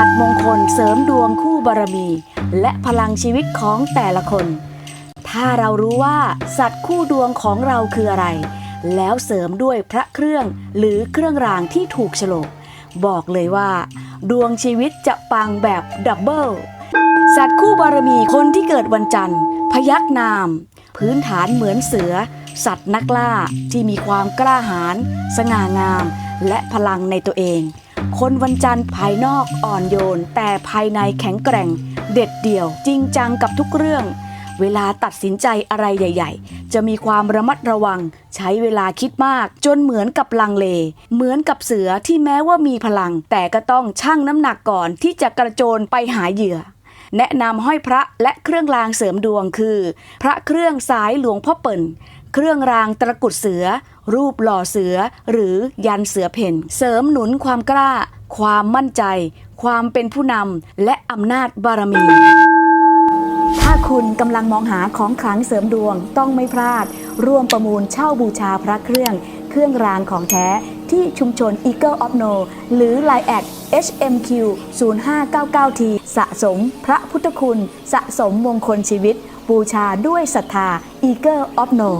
สัตว์มงคลเสริมดวงคู่บารมี และพลังชีวิตของแต่ละคน ถ้าเรารู้ว่าสัตว์คู่ดวงของเราคืออะไร แล้วเสริมด้วยพระเครื่องหรือเครื่องรางที่ถูกฉลก บอกเลยว่า ดวงชีวิตจะปังแบบดับเบิลสัตว์คู่บารมีคนที่เกิดวันจันทร์ พยักนาม พื้นฐานเหมือนเสือ สัตว์นักล่าที่มีความกล้าหาญสง่างาม และพลังในตัวเอง คนวันจันทร์ภายนอกอ่อนโยน แต่ภายในแข็งแกร่ง เด็ดเดี่ยว จริงจังกับทุกเรื่อง เวลาตัดสินใจอะไรใหญ่ ๆ จะมีความระมัดระวัง ใช้เวลาคิดมาก จนเหมือนกับลังเล เหมือนกับเสือที่แม้ว่ามีพลัง แต่ก็ต้องชั่งน้ำหนักก่อนที่จะกระโจนไปหาเหยื่อแนะนำห้อยพระและเครื่องรางเสริมดวงคือ พระเครื่องสายหลวงพ่อเปิ่น เครื่องรางตะกุดเสือ รูปหล่อเสือหรือยันเสือเพ่น เสริมหนุนความกล้า ความมั่นใจ ความเป็นผู้นำและอำนาจบารมี ถ้าคุณกำลังมองหาของขลังเสริมดวงต้องไม่พลาด ร่วมประมูลเช่าบูชาพระเครื่อง เครื่องรางของแท้ที่ชุมชน Eagle of No หรือ Line แอด HMQ 0599T สะสมพระพุทธคุณ สะสมมงคลชีวิต บูชาด้วยศรัทธา Eagle of No